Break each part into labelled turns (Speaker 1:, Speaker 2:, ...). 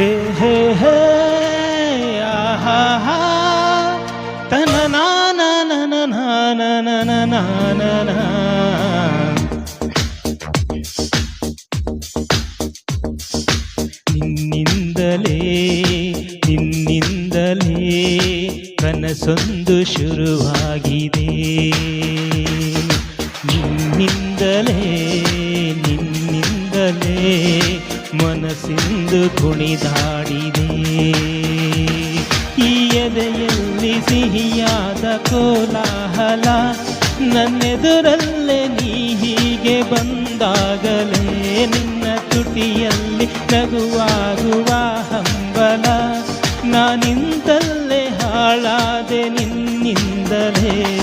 Speaker 1: ಹೇ ಹೇ ಆಹಾ ತನ ನಾನ ನನ ನಾನ ನನ ನಾನ. ನಿನ್ನಿಂದಲೇ ನಿನ್ನಿಂದಲೇ ಕನಸೊಂದು ಶುರುವಾಗಿದೆ ನಿನ್ನಿಂದಲೇ ನಿನ್ನಿಂದಲೇ ಮನಸ್ಸಿಂದು ಕುಣಿದಾಡಿದೆ ಈ ಎದೆಯಲ್ಲಿ ಸಿಹಿಯಾದ ಕೋಲಾಹಲ, ನನ್ನೆದುರಲ್ಲೇ ನೀ ಹೀಗೆ ಬಂದಾಗಲೇ ನಿನ್ನ ತುಟಿಯಲ್ಲಿ ನಗುವಾಗುವ ಹಂಬಲ. ನಾನಿಂತಲ್ಲೇ ಹಾಳಾದೆ ನಿನ್ನಿಂದಲೇ ನಿನ್ನಿಂದಲೇ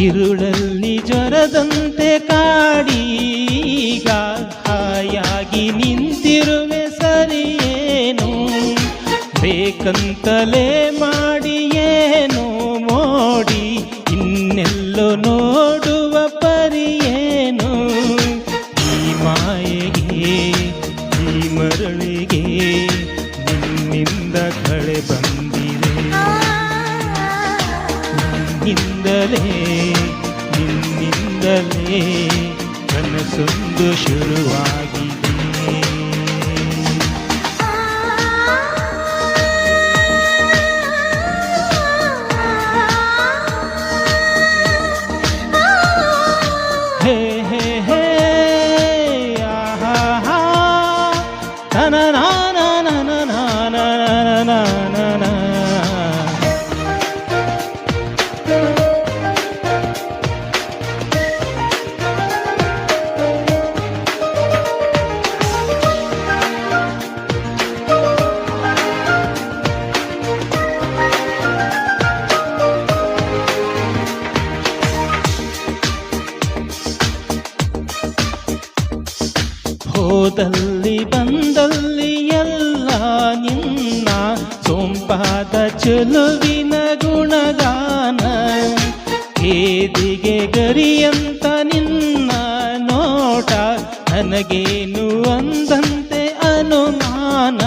Speaker 1: ഇരുಳಲ್ಲಿ ಜ್ವರದಂತೆ ಕಾಡಿ ಹಾಯಾಗಿ ನಿಂತಿರುವೆ ಸರಿಯೇನು ಬೇಕಂತಲೇ ಮಾಡಿ ನಿನ್ನಿಂದಲೇ ನಿನ್ನಿಂದಲೇ ಕನಸೊಂದು ಶುರುವಾಗಿದೆ ಹೋದಲ್ಲಿ ಬಂದಲ್ಲಿ ಎಲ್ಲ ನಿನ್ನ ಸೊಂಪಾದ ಚಲುವಿನ ಗುಣಗಾನ. ಕೇದಿಗೆ ಗರಿಯಂತ ನಿನ್ನ ನೋಟ ನನಗೇನು ಅಂದಂತೆ ಅನುಮಾನ.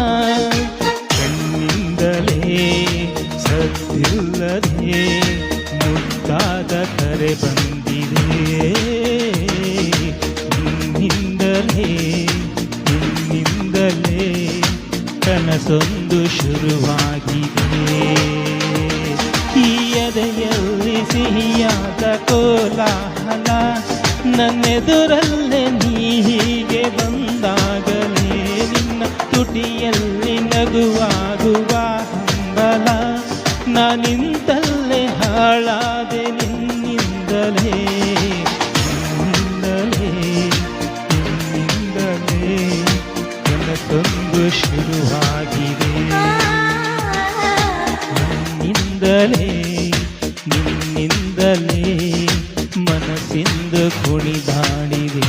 Speaker 1: ಕಣ್ಣಿಂದಲೇ ಸದ್ದಿಲ್ಲದೆ ಮುದ್ದಾದ ಕರೆ ಬಂದಿದೆ ನನ್ನೆದುರಲ್ಲೇ ನೀ ಹೀಗೆ ಬಂದಾಗಲೇ ನಿನ್ನ ತುಟಿಯಲ್ಲಿ ನಗುವಾಗುವ ಹಂಬಲ. ನಾನಿಂತಲ್ಲೇ ಹಾಳಾದೆ ನಿನ್ನಿಂದಲೇ ನಿನ್ನಿಂದಲೇ ನಿನ್ನಿಂದಲೇ. ಕನಸೊಂದು ಶುರುವಾಗಿದೆ. ನಿಂದಲೇ ನಿನ್ನಿಂದಲೇ. குனிந்து குடிதாடிவே